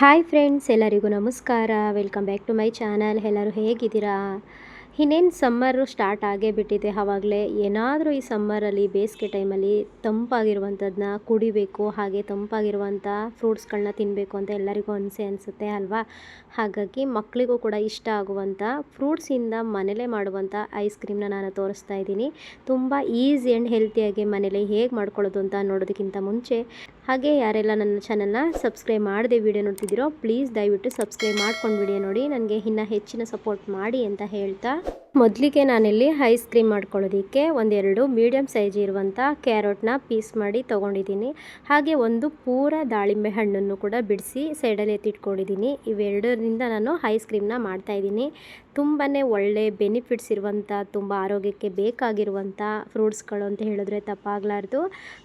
Hi friends ಎಲ್ಲರಿಗೂ ನಮಸ್ಕಾರ. Welcome back to my channel ಎಲ್ಲರೂ ಹೇಗಿದ್ದೀರಾ? ಇನ್ನೇನು ಸಮ್ಮರು ಸ್ಟಾರ್ಟ್ ಆಗೇ ಬಿಟ್ಟಿದೆ. ಆವಾಗಲೇ ಏನಾದರೂ ಈ ಸಮ್ಮರಲ್ಲಿ ಬೇಸಿಗೆ ಟೈಮಲ್ಲಿ ತಂಪಾಗಿರುವಂಥದ್ದನ್ನ ಕುಡಿಬೇಕು, ಹಾಗೆ ತಂಪಾಗಿರುವಂಥ ಫ್ರೂಟ್ಸ್ಗಳನ್ನ ತಿನ್ನಬೇಕು ಅಂತ ಎಲ್ಲರಿಗೂ ಅನಿಸೆ ಅನಿಸುತ್ತೆ ಅಲ್ವಾ? ಹಾಗಾಗಿ ಮಕ್ಕಳಿಗೂ ಕೂಡ ಇಷ್ಟ ಆಗುವಂಥ ಫ್ರೂಟ್ಸಿಂದ ಮನೇಲೇ ಮಾಡುವಂಥ ಐಸ್ ಕ್ರೀಮ್ನ ನಾನು ತೋರಿಸ್ತಾ ಇದ್ದೀನಿ. ತುಂಬ ಈಸಿ ಆ್ಯಂಡ್ ಹೆಲ್ತಿಯಾಗಿ ಮನೇಲಿ ಹೇಗೆ ಮಾಡ್ಕೊಳ್ಳೋದು ಅಂತ ನೋಡೋದಕ್ಕಿಂತ ಮುಂಚೆ ಹಾಗೆ ಯಾರೆಲ್ಲ ನನ್ನ ಚಾನಲ್ನ ಸಬ್ಸ್ಕ್ರೈಬ್ ಮಾಡದೆ ವಿಡಿಯೋ ನೋಡ್ತಿದ್ದೀರೋ ಪ್ಲೀಸ್ ದಯವಿಟ್ಟು ಸಬ್ಸ್ಕ್ರೈಬ್ ಮಾಡ್ಕೊಂಡು ವಿಡಿಯೋ ನೋಡಿ. ನನಗೆ ಇನ್ನೂ ಹೆಚ್ಚಿನ ಸಪೋರ್ಟ್ ಮಾಡಿ ಅಂತ ಹೇಳ್ತಾ. ಮೊದಲಿಗೆ ನಾನಿಲ್ಲಿ ಐಸ್ ಕ್ರೀಮ್ ಮಾಡ್ಕೊಳ್ಳೋದಕ್ಕೆ ಒಂದೆರಡು ಮೀಡಿಯಮ್ ಸೈಜ್ ಇರುವಂಥ ಕ್ಯಾರೆಟ್ನ ಪೀಸ್ ಮಾಡಿ ತೊಗೊಂಡಿದ್ದೀನಿ. ಹಾಗೆ ಒಂದು ಪೂರ ದಾಳಿಂಬೆ ಹಣ್ಣನ್ನು ಕೂಡ ಬಿಡಿಸಿ ಸೈಡಲ್ಲಿ ಎತ್ತಿಟ್ಕೊಂಡಿದ್ದೀನಿ. ಇವೆರಡರಿಂದ ನಾನು ಐಸ್ ಕ್ರೀಮ್ನ ಮಾಡ್ತಾಯಿದ್ದೀನಿ ತುಂಬಾ ಒಳ್ಳೆ ಬೆನಿಫಿಟ್ಸ್ ಇರುವಂಥ ತುಂಬ ಆರೋಗ್ಯಕ್ಕೆ ಬೇಕಾಗಿರುವಂಥ ಫ್ರೂಟ್ಸ್ಗಳು ಅಂತ ಹೇಳಿದ್ರೆ ತಪ್ಪಾಗಲಾರ್ದು.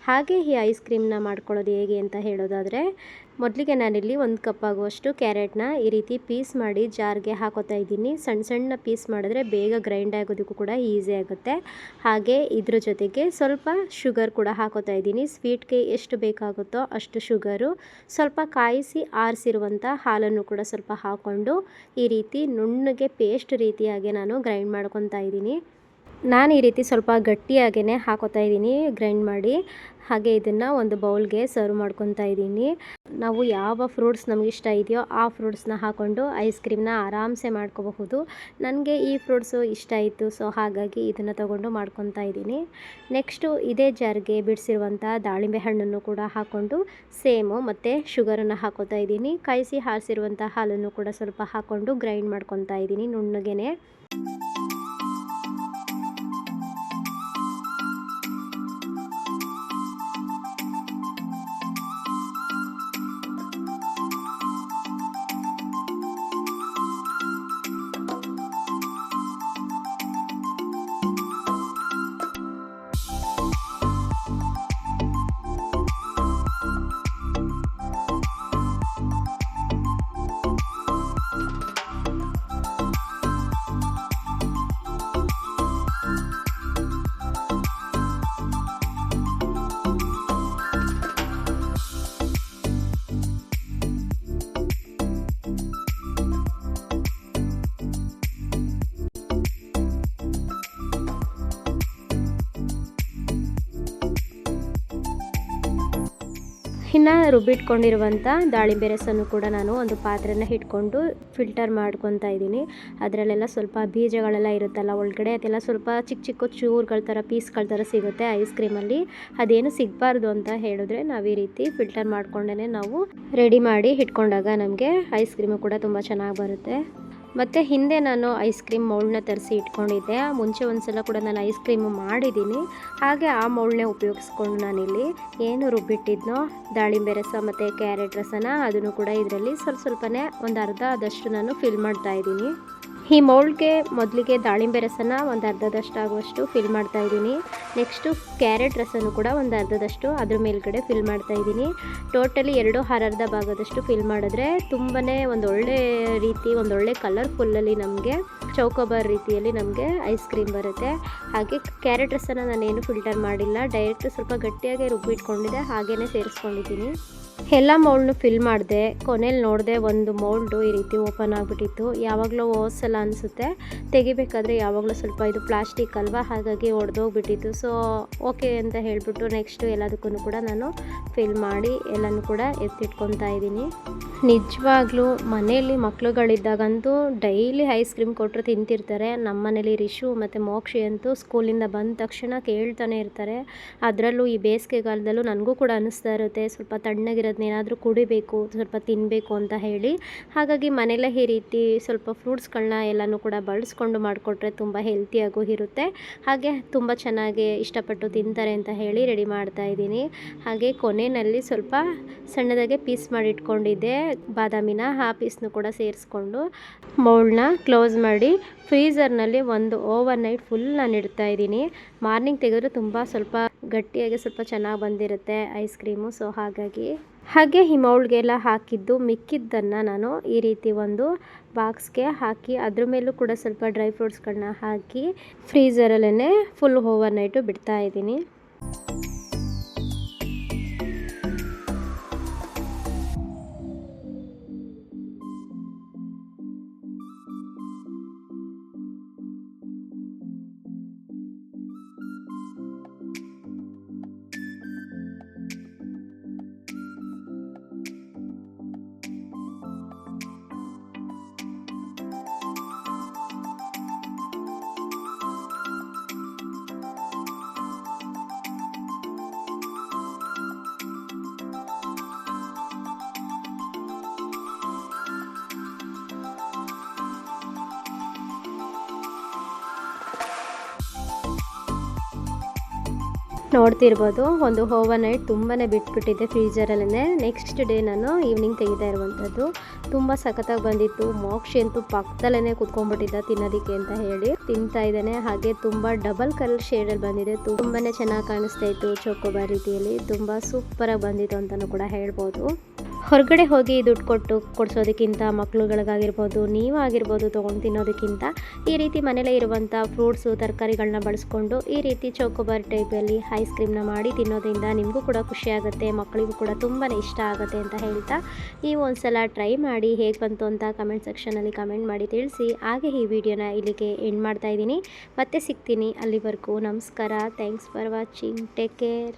ಹಾಗೆ ಈ ಐಸ್ ಕ್ರೀಮ್ನ ಮಾಡ್ಕೊಳ್ಳೋದು ಹೇಗೆ ಅಂತ ಹೇಳೋದಾದರೆ, ಮೊದಲಿಗೆ ನಾನಿಲ್ಲಿ ಒಂದು ಕಪ್ ಆಗುವಷ್ಟು ಕ್ಯಾರೆಟ್ನ ಈ ರೀತಿ ಪೀಸ್ ಮಾಡಿ ಜಾರ್ಗೆ ಹಾಕೋತಾ ಇದ್ದೀನಿ. ಸಣ್ಣ ಸಣ್ಣ ಪೀಸ್ ಮಾಡಿದ್ರೆ ಬೇಗ ಗ್ರೈಂಡ್ ಆಗೋದಕ್ಕೂ ಕೂಡ ಈಸಿ ಆಗುತ್ತೆ. ಹಾಗೆ ಇದ್ರ ಜೊತೆಗೆ ಸ್ವಲ್ಪ ಶುಗರ್ ಕೂಡ ಹಾಕೋತಾ ಇದ್ದೀನಿ. ಸ್ವೀಟ್ಗೆ ಎಷ್ಟು ಬೇಕಾಗುತ್ತೋ ಅಷ್ಟು ಶುಗರು ಸ್ವಲ್ಪ ಕಾಯಿಸಿ ಆರಿಸಿರುವಂಥ ಹಾಲನ್ನು ಕೂಡ ಸ್ವಲ್ಪ ಹಾಕ್ಕೊಂಡು ಈ ರೀತಿ ನುಣ್ಣಗೆ ಪೇಸ್ಟ್ ರೀತಿಯಾಗಿ ನಾನು ಗ್ರೈಂಡ್ ಮಾಡ್ಕೊತಾ ಇದ್ದೀನಿ. ನಾನು ಈ ರೀತಿ ಸ್ವಲ್ಪ ಗಟ್ಟಿಯಾಗೇ ಹಾಕೋತಾ ಇದ್ದೀನಿ ಗ್ರೈಂಡ್ ಮಾಡಿ. ಹಾಗೆ ಇದನ್ನು ಒಂದು ಬೌಲ್ಗೆ ಸರ್ವ್ ಮಾಡ್ಕೊತಾ ಇದ್ದೀನಿ. ನಾವು ಯಾವ ಫ್ರೂಟ್ಸ್ ನಮಗೆ ಇಷ್ಟ ಇದೆಯೋ ಆ ಫ್ರೂಟ್ಸ್ನ ಹಾಕ್ಕೊಂಡು ಐಸ್ ಕ್ರೀಮ್ನ ಆರಾಮ್ಸೆ ಮಾಡ್ಕೋಬಹುದು. ನನಗೆ ಈ ಫ್ರೂಟ್ಸು ಇಷ್ಟ ಇತ್ತು ಸೊ ಹಾಗಾಗಿ ಇದನ್ನು ತಗೊಂಡು ಮಾಡ್ಕೊತಾ ಇದ್ದೀನಿ. ನೆಕ್ಸ್ಟು ಇದೇ ಜಾರ್ಗೆ ಬಿಡಿಸಿರುವಂಥ ದಾಳಿಂಬೆ ಹಣ್ಣನ್ನು ಕೂಡ ಹಾಕ್ಕೊಂಡು ಸೇಮು ಮತ್ತು ಶುಗರನ್ನು ಹಾಕೋತಾ ಇದ್ದೀನಿ. ಕಾಯಿಸಿ ಹಾರಿಸಿರುವಂಥ ಹಾಲನ್ನು ಕೂಡ ಸ್ವಲ್ಪ ಹಾಕ್ಕೊಂಡು ಗ್ರೈಂಡ್ ಮಾಡ್ಕೊತಾ ಇದ್ದೀನಿ ನುಣ್ಣಗೆ ಇನ್ನು ರುಬ್ಬಿಟ್ಕೊಂಡಿರುವಂಥ ದಾಳಿಂಬೆ ರಸನ್ನು ಕೂಡ ನಾನು ಒಂದು ಪಾತ್ರೆನ ಇಟ್ಕೊಂಡು ಫಿಲ್ಟರ್ ಮಾಡ್ಕೊತಾ ಇದ್ದೀನಿ. ಅದರಲ್ಲೆಲ್ಲ ಸ್ವಲ್ಪ ಬೀಜಗಳೆಲ್ಲ ಇರುತ್ತಲ್ಲ, ಒಳಗಡೆ ಅದೆಲ್ಲ ಸ್ವಲ್ಪ ಚಿಕ್ಕ ಚಿಕ್ಕ ಚೂರುಗಳ ಥರ, ಪೀಸ್ಗಳ ಥರ ಸಿಗುತ್ತೆ ಐಸ್ ಕ್ರೀಮಲ್ಲಿ ಅದೇನು ಸಿಗಬಾರ್ದು ಅಂತ ಹೇಳಿದ್ರೆ ನಾವು ಈ ರೀತಿ ಫಿಲ್ಟರ್ ಮಾಡ್ಕೊಂಡೇ ನಾವು ರೆಡಿ ಮಾಡಿ ಇಟ್ಕೊಂಡಾಗ ನಮಗೆ ಐಸ್ ಕ್ರೀಮು ಕೂಡ ತುಂಬ ಚೆನ್ನಾಗಿ ಬರುತ್ತೆ. ಮತ್ತು ಹಿಂದೆ ನಾನು ಐಸ್ ಕ್ರೀಮ್ ಮೌಲ್ಡ್ನ ತರಿಸಿ ಇಟ್ಕೊಂಡಿದ್ದೆ. ಮುಂಚೆ ಒಂದು ಸಲ ಕೂಡ ನಾನು ಐಸ್ ಕ್ರೀಮು ಮಾಡಿದ್ದೀನಿ. ಹಾಗೆ ಆ ಮೌಲ್ಡ್ನೇ ಉಪಯೋಗಿಸ್ಕೊಂಡು ನಾನಿಲ್ಲಿ ಏನು ರುಬ್ಬಿಟ್ಟಿದ್ನೋ, ದಾಳಿಂಬೆ ರಸ ಮತ್ತು ಕ್ಯಾರೆಟ್ ರಸನ, ಅದನ್ನು ಕೂಡ ಇದರಲ್ಲಿ ಸ್ವಲ್ಪ ಸ್ವಲ್ಪನೇ ಒಂದು ಅರ್ಧ ಆದಷ್ಟು ನಾನು ಫಿಲ್ ಮಾಡ್ತಾ ಇದ್ದೀನಿ. ಈ ಮೌಲ್ಡ್ಗೆ ಮೊದಲಿಗೆ ದಾಳಿಂಬೆ ರಸನ ಒಂದು ಅರ್ಧದಷ್ಟು ಆಗುವಷ್ಟು ಫಿಲ್ ಮಾಡ್ತಾ ಇದ್ದೀನಿ. ನೆಕ್ಸ್ಟು ಕ್ಯಾರೆಟ್ ರಸನೂ ಕೂಡ ಒಂದು ಅರ್ಧದಷ್ಟು ಅದ್ರ ಮೇಲ್ಗಡೆ ಫಿಲ್ ಮಾಡ್ತಾ ಇದ್ದೀನಿ. ಟೋಟಲಿ ಎರಡು ಅರ್ಧ ಭಾಗದಷ್ಟು ಫಿಲ್ ಮಾಡಿದ್ರೆ ತುಂಬಾ ಒಂದು ಒಳ್ಳೆ ರೀತಿ ಒಂದೊಳ್ಳೆ ಕಲರ್ಫುಲ್ಲಲ್ಲಿ ನಮಗೆ ಚೌಕೋಬಾರ್ ರೀತಿಯಲ್ಲಿ ನಮಗೆ ಐಸ್ ಕ್ರೀಮ್ ಬರುತ್ತೆ. ಹಾಗೆ ಕ್ಯಾರೆಟ್ ರಸನ ನಾನೇನು ಫಿಲ್ಟರ್ ಮಾಡಿಲ್ಲ ಡೈರೆಕ್ಟ್ ಸ್ವಲ್ಪ ಗಟ್ಟಿಯಾಗಿ ರುಬ್ಬಿಟ್ಕೊಂಡಿದ್ದೆ ಹಾಗೇ ಸೇರಿಸ್ಕೊಂಡಿದ್ದೀನಿ. ಎಲ್ಲ ಮೌಲ್ಡ್ನು ಫಿಲ್ ಮಾಡಿದೆ ಕೊನೆಯಲ್ಲಿ ನೋಡಿದೆ ಒಂದು ಮೌಲ್ಡು ಈ ರೀತಿ ಓಪನ್ ಆಗಿಬಿಟ್ಟಿತ್ತು. ಯಾವಾಗಲೂ ಓಸಲ್ಲ ಅನಿಸುತ್ತೆ. ತೆಗಿಬೇಕಾದ್ರೆ ಯಾವಾಗಲೂ ಸ್ವಲ್ಪ ಇದು ಪ್ಲಾಸ್ಟಿಕ್ ಅಲ್ವಾ? ಹಾಗಾಗಿ ಒಡೆದೋಗ್ಬಿಟ್ಟಿತ್ತು. ಸೊ ಓಕೆ ಅಂತ ಹೇಳಿಬಿಟ್ಟು ನೆಕ್ಸ್ಟು ಎಲ್ಲದಕ್ಕೂ ಕೂಡ ನಾನು ಫಿಲ್ ಮಾಡಿ ಎಲ್ಲನೂ ಕೂಡ ಎತ್ತಿಟ್ಕೊತಾ ಇದ್ದೀನಿ. ನಿಜವಾಗ್ಲೂ ಮನೆಯಲ್ಲಿ ಮಕ್ಕಳುಗಳಿದ್ದಾಗಂತೂ ಡೈಲಿ ಐಸ್ ಕ್ರೀಮ್ ಕೊಟ್ಟರು ತಿಂತಿರ್ತಾರೆ. ನಮ್ಮ ಮನೇಲಿ ರಿಶು ಮತ್ತು ಮೋಕ್ಷಿ ಅಂತೂ ಸ್ಕೂಲಿಂದ ಬಂದ ತಕ್ಷಣ ಕೇಳ್ತಾನೆ ಇರ್ತಾರೆ. ಅದರಲ್ಲೂ ಈ ಬೇಸಿಗೆಗಾಲದಲ್ಲೂ ನನಗೂ ಕೂಡ ಅನ್ನಿಸ್ತಾ ಇರುತ್ತೆ. ಸ್ವಲ್ಪ ತಣ್ಣಗಿರೋದನ್ನೇನಾದರೂ ಕುಡಿಬೇಕು, ಸ್ವಲ್ಪ ತಿನ್ನಬೇಕು ಅಂತ ಹೇಳಿ. ಹಾಗಾಗಿ ಮನೆಯಲ್ಲೇ ಈ ರೀತಿ ಸ್ವಲ್ಪ ಫ್ರೂಟ್ಸ್ಗಳನ್ನ ಎಲ್ಲನೂ ಕೂಡ ಬಳಸ್ಕೊಂಡು ಮಾಡಿಕೊಟ್ರೆ ತುಂಬ ಹೆಲ್ತಿಯಾಗೂ ಇರುತ್ತೆ. ಹಾಗೆ ತುಂಬ ಚೆನ್ನಾಗಿ ಇಷ್ಟಪಟ್ಟು ತಿಂತಾರೆ ಅಂತ ಹೇಳಿ ರೆಡಿ ಮಾಡ್ತಾ ಇದ್ದೀನಿ. ಹಾಗೆ ಕೊನೆಯಲ್ಲಿ ಸ್ವಲ್ಪ ಸಣ್ಣದಾಗೆ ಪೀಸ್ ಮಾಡಿ ಇಟ್ಕೊಂಡಿದ್ದೆ ಬಾದಾಮಿನ ಆ ಪೀಸ್ನು ಕೂಡ ಸೇರಿಸ್ಕೊಂಡು ಮೌಳನ್ನ ಕ್ಲೋಸ್ ಮಾಡಿ ಫ್ರೀಝರ್ನಲ್ಲಿ ಒಂದು ಓವರ್ ನೈಟ್ ಫುಲ್ ನಾನು ಇಡ್ತಾ ಇದ್ದೀನಿ. ಮಾರ್ನಿಂಗ್ ತೆಗೆದ್ರೆ ತುಂಬ ಸ್ವಲ್ಪ ಗಟ್ಟಿಯಾಗಿ ಸ್ವಲ್ಪ ಚೆನ್ನಾಗಿ ಬಂದಿರುತ್ತೆ ಐಸ್ ಕ್ರೀಮು. ಸೊ ಹಾಗಾಗಿ ಹಾಗೆ ಹಿಮೌಳ್ಗೆಲ್ಲ ಹಾಕಿದ್ದು, ಮಿಕ್ಕಿದ್ದನ್ನು ನಾನು ಈ ರೀತಿ ಒಂದು ಬಾಕ್ಸ್ಗೆ ಹಾಕಿ, ಅದ್ರ ಮೇಲೂ ಕೂಡ ಸ್ವಲ್ಪ ಡ್ರೈ ಫ್ರೂಟ್ಸ್ಗಳನ್ನ ಹಾಕಿ ಫ್ರೀಝರಲ್ಲೇ ಫುಲ್ ಓವರ್ ನೈಟು ಬಿಡ್ತಾ ನೋಡ್ತಿರ್ಬೋದು. ಒಂದು ಓವರ್ ನೈಟ್ ತುಂಬಾ ಬಿಟ್ಬಿಟ್ಟಿದ್ದೆ ಫ್ರೀಜರಲ್ಲೇ ನೆಕ್ಸ್ಟ್ ಡೇ ನಾನು ಈವ್ನಿಂಗ್ ತೆಗಿತಾ ಇರುವಂಥದ್ದು. ತುಂಬ ಸಖತ್ತಾಗಿ ಬಂದಿತ್ತು. ಮೋಕ್ಷಿ ಅಂತೂ ಪಕ್ಕದಲ್ಲೇ ಕುತ್ಕೊಂಡ್ಬಿಟ್ಟಿದ್ದ ತಿನ್ನೋದಕ್ಕೆ ಅಂತ ಹೇಳಿ. ತಿಂತಾ ಇದ್ದಾನೆ. ಹಾಗೆ ತುಂಬ ಡಬಲ್ ಕಲರ್ ಶೇಡಲ್ಲಿ ಬಂದಿದೆ. ತುಂಬಾ ಚೆನ್ನಾಗಿ ಕಾಣಿಸ್ತಾ ಇತ್ತು ಚೋಕೋಬಾರ್ ರೀತಿಯಲ್ಲಿ. ತುಂಬ ಸೂಪರಾಗಿ ಬಂದಿತ್ತು ಅಂತಲೂ ಕೂಡ ಹೇಳ್ಬೋದು. ಹೊರಗಡೆ ಹೋಗಿ ದುಡ್ಡು ಕೊಟ್ಟು ಕೊಡಿಸೋದಕ್ಕಿಂತ ನೀವು ನೀವಾಗಿರ್ಬೋದು ತೊಗೊಂಡು ತಿನ್ನೋದಕ್ಕಿಂತ ಈ ರೀತಿ ಮನೇಲೇ ಇರುವಂಥ ಫ್ರೂಟ್ಸು ತರಕಾರಿಗಳನ್ನ ಬಳಸ್ಕೊಂಡು ಈ ರೀತಿ ಚೌಕೋಬಾರ್ ಟೈಪಲ್ಲಿ ಐಸ್ ಕ್ರೀಮ್ನ ಮಾಡಿ ತಿನ್ನೋದ್ರಿಂದ ನಿಮಗೂ ಕೂಡ ಖುಷಿ ಆಗುತ್ತೆ, ಮಕ್ಕಳಿಗೂ ಕೂಡ ತುಂಬಾ ಇಷ್ಟ ಆಗುತ್ತೆ ಅಂತ ಹೇಳ್ತಾ ನೀವು ಒಂದ್ಸಲ ಟ್ರೈ ಮಾಡಿ ಹೇಗೆ ಬಂತು ಅಂತ ಕಮೆಂಟ್ ಸೆಕ್ಷನಲ್ಲಿ ಕಮೆಂಟ್ ಮಾಡಿ ತಿಳಿಸಿ. ಹಾಗೆ ಈ ವಿಡಿಯೋನ ಇಲ್ಲಿಗೆ ಎಂಡ್ ಮಾಡ್ತಾ ಇದ್ದೀನಿ. ಮತ್ತೆ ಸಿಗ್ತೀನಿ ಅಲ್ಲಿವರೆಗೂ. ನಮಸ್ಕಾರ. Thanks for watching take care